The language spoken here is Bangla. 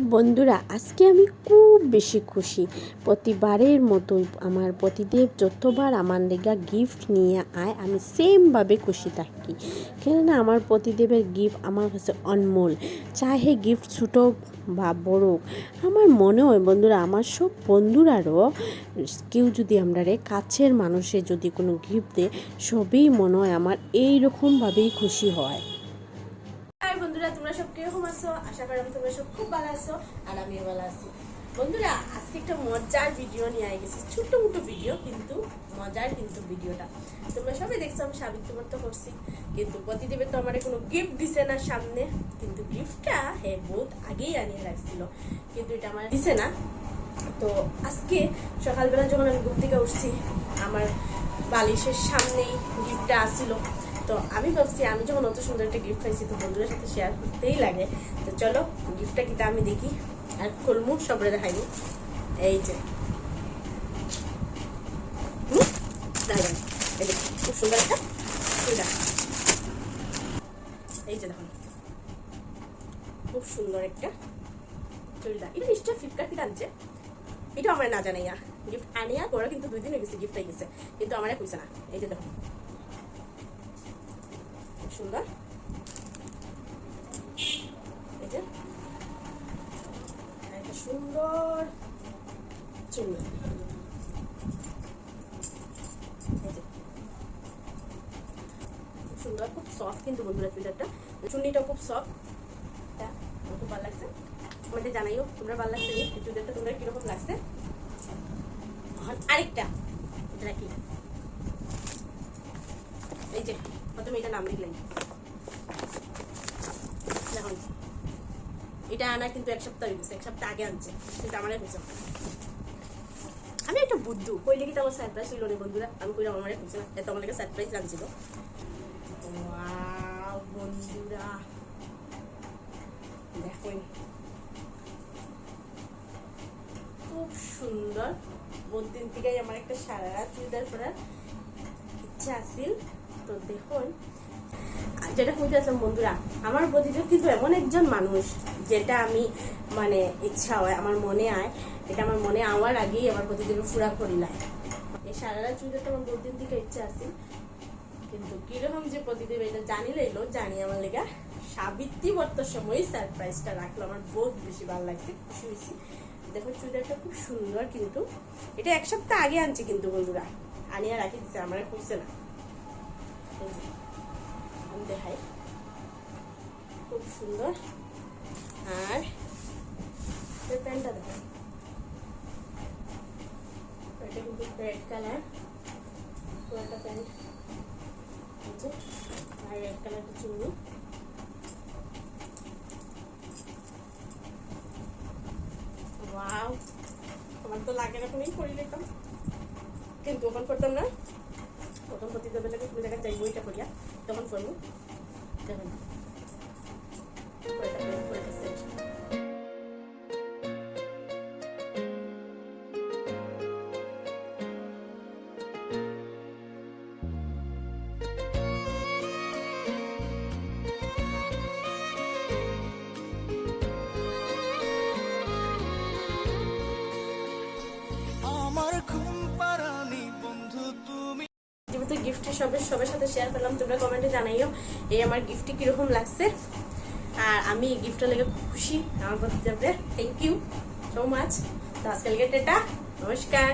বন্ধুরা, আজকে আমি খুব বেশি খুশি। প্রতিবারের মতোই আমার প্রতিদেব যতবার আমার লেগা গিফট নিয়ে আয়, আমি সেমভাবে খুশি থাকি। কেননা আমার প্রতিদেবের গিফট আমার কাছে অনমোল। চাহে গিফট ছোটো বা বড় আমার মনে হয় বন্ধুরা, আমার সব বন্ধুরারও কেউ যদি আমরা রে কাছের মানুষে যদি কোনো গিফট দেয়, সবই মনে হয় আমার এইরকমভাবেই খুশি হয়। কীরকম আছো? আশা করি আমি তোমরা সব খুব ভালো আছো আর আমিও ভালো আছি। বন্ধুরা, আজকে একটা মজার ভিডিও নিয়ে আই গেছি। ছোট্ট মোটো ভিডিও কিন্তু মজার কিন্তু ভিডিওটা তোমরা সবাই দেখছ, আমি সাবিত্রী ব্রত করছি। কিন্তু প্রতিদেবে তো আমার কোনো গিফট দিছে না সামনে। কিন্তু গিফটটা হ্যাঁ বহুত আগেই আনিয়ে রাখছিল। কিন্তু এটা আমার দিছে না। তো আজকে সকালবেলা যখন আমি ঘুম থেকে উঠছি, আমার বালিশের সামনেই গিফটটা আসছিল। তো আমি ভাবছি আমি যখন অত সুন্দর একটা গিফট পাইছি তো বন্ধুদের সাথে শেয়ার করতেই লাগে। তো চলো গিফটটা কিটা আমি দেখি। আর খুলমু সবরে দেখাইনি এই যে। দেখুন, খুব সুন্দর একটা চুড়িদার। এই যে দেখুন খুব সুন্দর একটা চুড়িদার। এটা নিশ্চয় ফ্লিপকার্ট থেকে আনছে? এটা আমার না জানাইয়া। গিফট আনিয়া ওরা কিন্তু দুই দিন হয়ে গেছে গিফট হয়ে গেছে। কিন্তু আমার কইছে না। এই যে দেখো। সুন্দর। যে। একটা সুন্দর। খুব সুন্দর, খুব সফট কিন্তু বন্ধুরা চুড়িদারটা চুন্নিটা খুব সফট আমার খুব ভালো লাগছে? আমাদের জানাইও, তোমরা ভালো লাগছে? চুড়িদারটা তোমরা কীরকম লাগছে? আরেকটা, এটা নাকি এই যে। প্রথমে এটা নাম লিখলেন। দেখুন, এটা আনা কিন্তু এক সপ্তাহ হয়ে এক সপ্তাহ আগে আনছে, কিন্তু আমারে খুঁজে আমি একটা বুদ্ধু কইলে কি তো আমার সারপ্রাইজ ছিল না বন্ধুরা, আমি কইলাম আমারে খুঁজে না, এত আমার সারপ্রাইজ আনছিল বন্ধুরা, দেখুন। খুব সুন্দর বহুত দিন থেকেই আমার একটা সারা রাত চুড়িদার পরার ইচ্ছা আছিল তো দেখুন যেটা আসলাম বন্ধুরা, আমার প্রতিযোগ কিন্তু এমন একজন মানুষ যেটা আমি মানে ইচ্ছা হয়, আমার মনে আয়, এটা আমার মনে আওয়ার আগেই আমার প্রতিযোগে পুরা করিলাম এই সারা রাত চুড়িদারটা আমার বহুত দিন থেকে ইচ্ছা আছিল কিন্তু কীরকম যে প্রতিদেব এটা জানি লইলো জানি আমার লেগা সাবিত্রী বর্তর সময় সারপ্রাইজটা রাখল, আমার বহুত বেশি ভালো লাগছে, খুশি হয়েছি। দেখো চুড়িদারটা খুব সুন্দর কিন্তু, এটা এক সপ্তাহ আগে আনছি কিন্তু, বন্ধুরা, আনিয়া রাখি দিচ্ছে আমার খুঁজছে না। আমি খুব সুন্দর। আর প্যান্টটা দেখো এটা রেড কালার একটা প্যান্ট এই আর রেড কালার চুড়ি ওয়াও আমার তো লাগে না তুমি পরি লিখতাম কিন্তু ওখান করতাম না। প্রথম প্রতিযোগিতা লাগে তুমি জায়গায় যাই বইটা করিয়া তখন করব দেখুন যেহেতু গিফটের সবে সবার সাথে শেয়ার করলাম, তোমরা কমেন্টে জানাইও এই আমার গিফটটি কীরকম লাগছে। আর আমি এই গিফটটা লেগে খুশি, আমার প্রতি থ্যাংক ইউ সো মাচ তো আজকালকে টেটা নমস্কার।